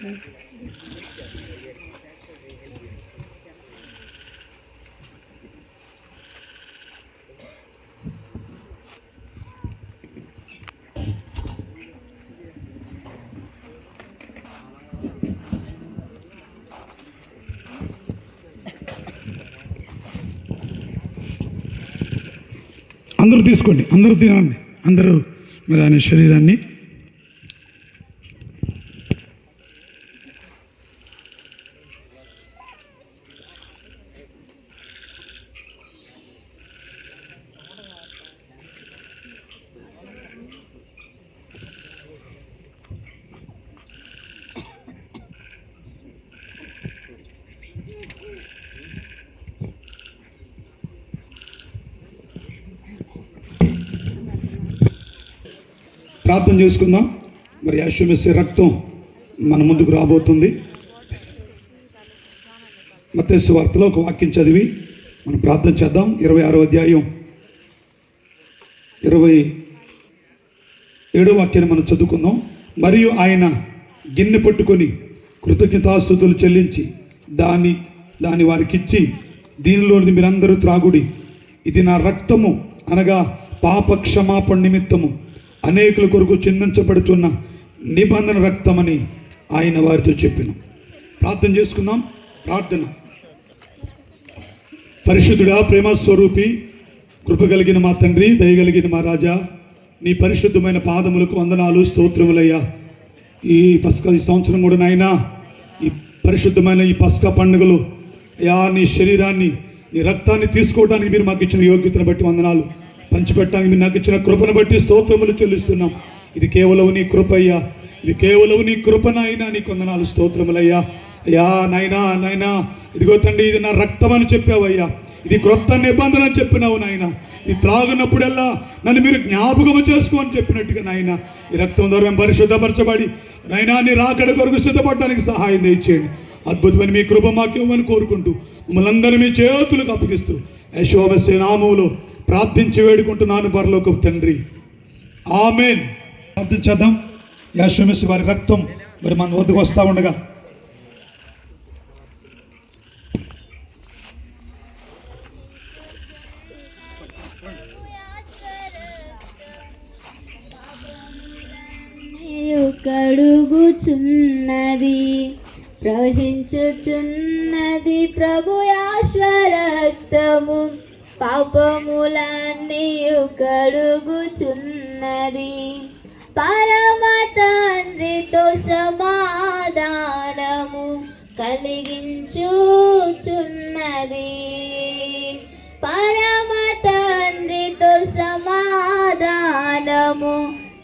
అందరూ తీసుకోండి అందరూ తినండి. అందరూ మరి ఆయన శరీరాన్ని ప్రార్థన చేసుకుందాం. మరి యాశ్వమేసే రక్తం మన ముందుకు రాబోతుంది. మత్తేసు వార్తలో ఒక వాక్యం చదివి మనం ప్రార్థన చేద్దాం. ఇరవై ఆరో అధ్యాయం ఇరవై ఏడో వాక్యాన్ని మనం చదువుకుందాం. మరియు ఆయన గిన్నె పట్టుకొని కృతజ్ఞతాస్థుతులు చెల్లించి దాని దాని వారికి ఇచ్చి దీనిలోని మీరందరూ త్రాగుడి. ఇది నా రక్తము అనగా పాప క్షమాపణ నిమిత్తము. అనేకుల కొరకు చిందించబడుతున్న నిబంధన రక్తమని ఆయన వారితో చెప్పిన. ప్రార్థన చేసుకుందాం. ప్రార్థన. పరిశుద్ధుడా ప్రేమ స్వరూపి కృప కలిగిన మా తండ్రి దయగలిగిన మా రాజా నీ పరిశుద్ధమైన పాదములకు వందనాలు స్తోత్రములయ్యా. ఈ పస్క ఈ సంవత్సరం కూడా నాయనా ఈ పరిశుద్ధమైన ఈ పస్క పండుగలు అయ్యా నీ శరీరాన్ని నీ రక్తాన్ని తీసుకోవడానికి మీరు మాకు ఇచ్చిన యోగ్యతను బట్టి వందనాలు. పంచిపెట్టడానికి మీరు నాకు ఇచ్చిన కృపను బట్టి స్తోత్రములు చెల్లిస్తున్నాం. ఇది కేవలం నీ కృపయ్యా. ఇది కేవలం నీ కృపనైనా నీ కొందనాలు స్తోత్రములయ్యా. అయ్యా నాయనా నాయనా. ఇదిగో తండ్రి ఇది నా రక్తం అని చెప్పావయ్యా. ఇది క్రొత్త నిబంధన చెప్పినావు నాయన. ఇది త్రాగినప్పుడల్లా నన్ను మీరు జ్ఞాపకం చేసుకోని చెప్పినట్టుగా నాయన. ఈ రక్తం ద్వారా మేము పరిశుద్ధపరచబడి నాయనా నీ రాకడ కొరకు సిద్ధపడడానికి సహాయం దయచేయండి. అద్భుతమైన మీ కృప మాకు ఇవ్వమని కోరుకుంటూ మమ్మల్ని అందరినీ మీ చేతులకు అప్పగిస్తూ. యశోభస్య నామములో ప్రార్థించి వేడుకుంటున్నాను పరలోక తండ్రి. ఆమెన్. ప్రార్థించేద్దాం. యాశ్వమేసి వారి రక్తం మరి మన వద్దకు వస్తూ ఉండగా. కడుగుచున్నది ప్రవహించుచున్నది ప్రభు రక్తము. పాపములన్నీ కడుగుచున్నది. పరమ తండ్రితో సమాధానము కలిగించుచున్నది. పరమ తండ్రితో సమాధానము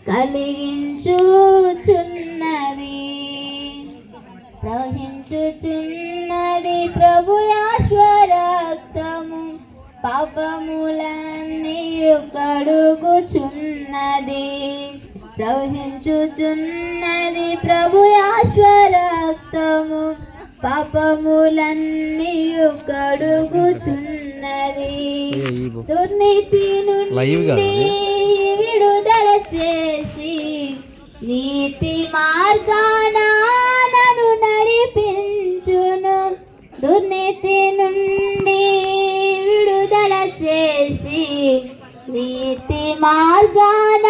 కలిగించు కడుగుచున్నది ప్రవహించుచున్నది ప్రభు రక్తము పాపములన్నీ కడుగుచున్నది. దుర్నీతి నుండి. విడుదల చేసి నీతి మార్గాన నన్ను నడిపించును. దుర్నీతి నుండి విడుదల చేసి నీతి మార్గాన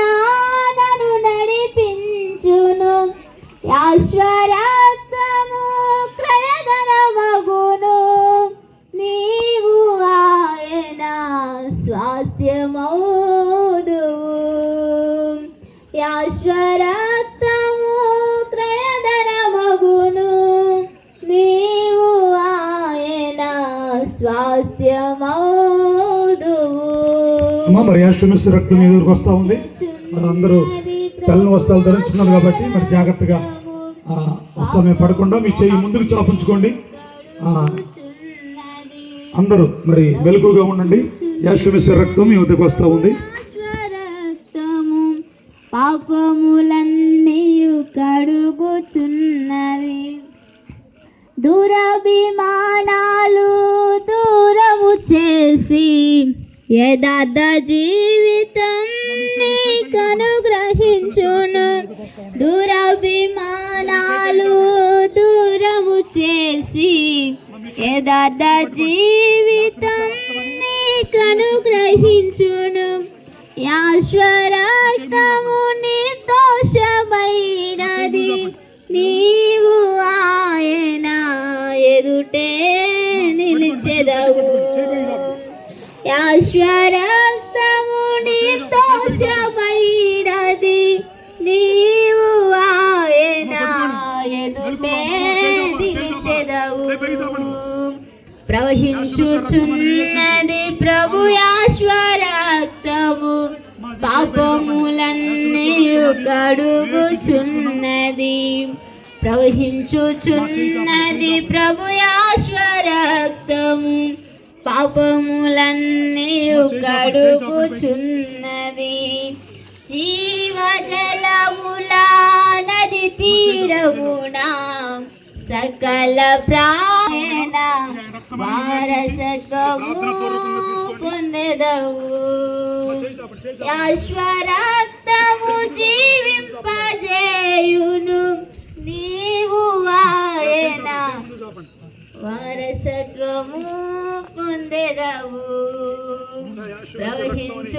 నన్ను నడిపించును. యాశ్వరక్తము ప్రయదనమగును నీవు ఆయన స్వాస్థ్యమౌదు యాశ్వరా అమ్మ మరి యాశ్వమేశ్వ రక్తం ఎదురుకు వస్తూ ఉంది? మరి అందరూ తెల్లని వస్త్రాలు ధరించుకున్నారు కాబట్టి మరి జాగ్రత్తగా ఆ, మేము పడకుండా మీ చెయ్యి ముందుకు చాపించుకోండి. అందరూ మరి మెలకుగా ఉండండి. యాశ్వమేశ్వర రక్తం మీ వద్దకు వస్తూ ఉంది? పాపములన్నీ పాపములన్నీయు కడుగుచున్నది. దురభిమానాలు దూరము చేసి యదార్థ జీవితం నీ కనుగ్రహించును దురభిమానాలు దూరము చేసి యదార్థ జీవితం నీ కనుగ్రహించును యాశ్వరము నిర్దోషమైనది. నీవు ఆయన ఎదుటే నిలిచెదవు. యాశ్వరక్తము నిర్దోషమైనది నీవు ఆయన ఎదుటే నిలిచెదవు ప్రవహించుచున్నది ప్రభు యాశ్వరక్తము పాపములన్నీ కడుగుచున్నది. ప్రవహించుచున్నది ప్రభు యాశ్వరక్తము పాపములన్నీ కడుగుచున్నది జీవజలముల నది తీరమునా. సకల ప్రాణ వారసత్వము పొందెదవు. యాశ్వరక్తము జీవింపజేయును. నీవు ఆయన వారసత్వము పొందెదవు ప్రవహించుచున్నది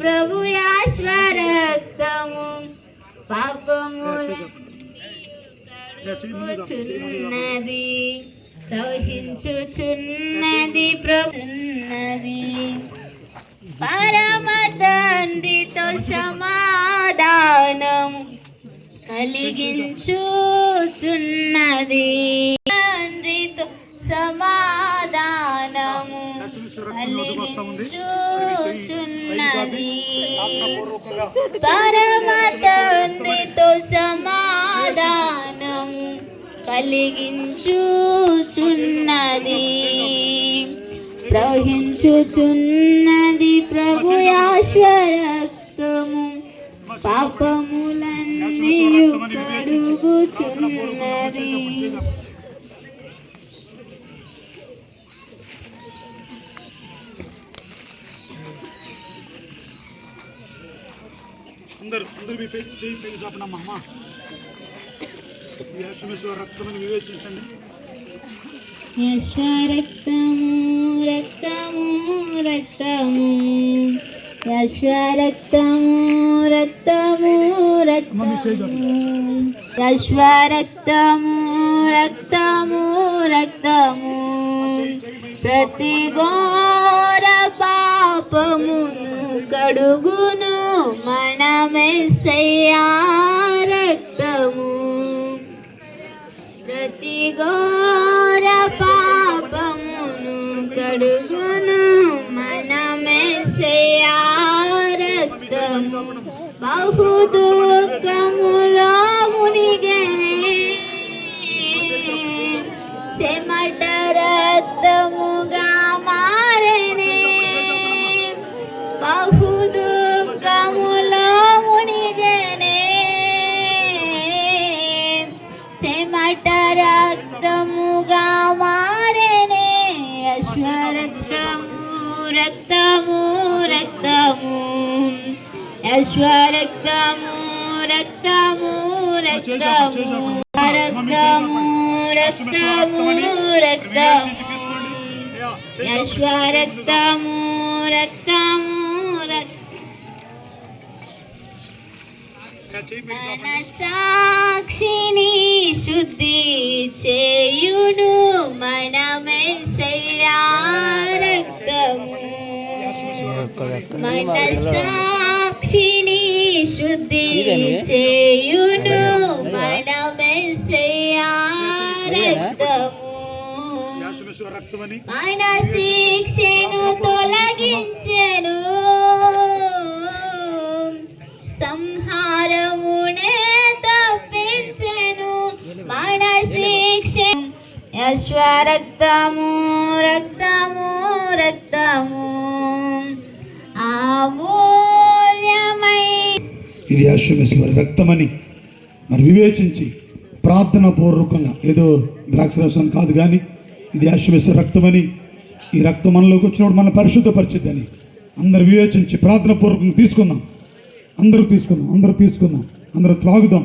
ప్రభు యాశ్వరక్తము పాపముల ప్రవహించుచున్నది. ప్రభున్నది పరమ తండ్రితో సమాధానం కలిగించుచున్నది. తండ్రితో సమాధానము కలిగించుచున్నది పరమ తండ్రితో సమాధానము కలిగించుచున్నది. ప్రవహించుచున్నది ప్రభు ఆశ్వరక్తము పాపములన్నీ కడుగుచున్నది. అందరు మీ పేరు చేయి పేరు చాపనమ్మా అమ్మా యేసుమేశ్వర రక్తమని వివేచించండి. యశ్వరక్తము రక్తము రక్తము. యశ్వరక్తము రక్తము రక్తము. యశ్వరక్తము రక్తము రక్తము. ప్రతి ఘోర పాపమును కడుగును. రక్తము ప్రతి ఘోర పాపమును కడుగును మనమెస్సయ్యా రక్తము బహు దుఃఖము అశ్వరక్తము రక్తము రక్తము రక్తము రక్తము రక్తము. అశ్వరక్తము రక్తము సాక్షిని శుద్ధి చేయుడు మనమెస్సయ్యా రక్తము మన శుద్ధి రక్తము యేసుమేశ్వర రక్తమని మన శిక్షను తొలగించెను. సంహారమునే తప్పించెను. మన శిక్ష యశ్వరక్తము రక్తము ఇది అశ్వమేశ్వర రక్తమని మరి వివేచించి ప్రార్థన పూర్వకంగా ఏదో ద్రాక్షరసం కాదు కానీ ఇది అశ్వమేశ్వర రక్తమని ఈ రక్తం మనలోకి వచ్చినప్పుడు మన పరిశుద్ధపరిచిద్దని అందరు వివేచించి ప్రార్థన పూర్వకంగా తీసుకుందాం. అందరూ తీసుకుందాం అందరూ తీసుకుందాం అందరూ త్రాగుదాం.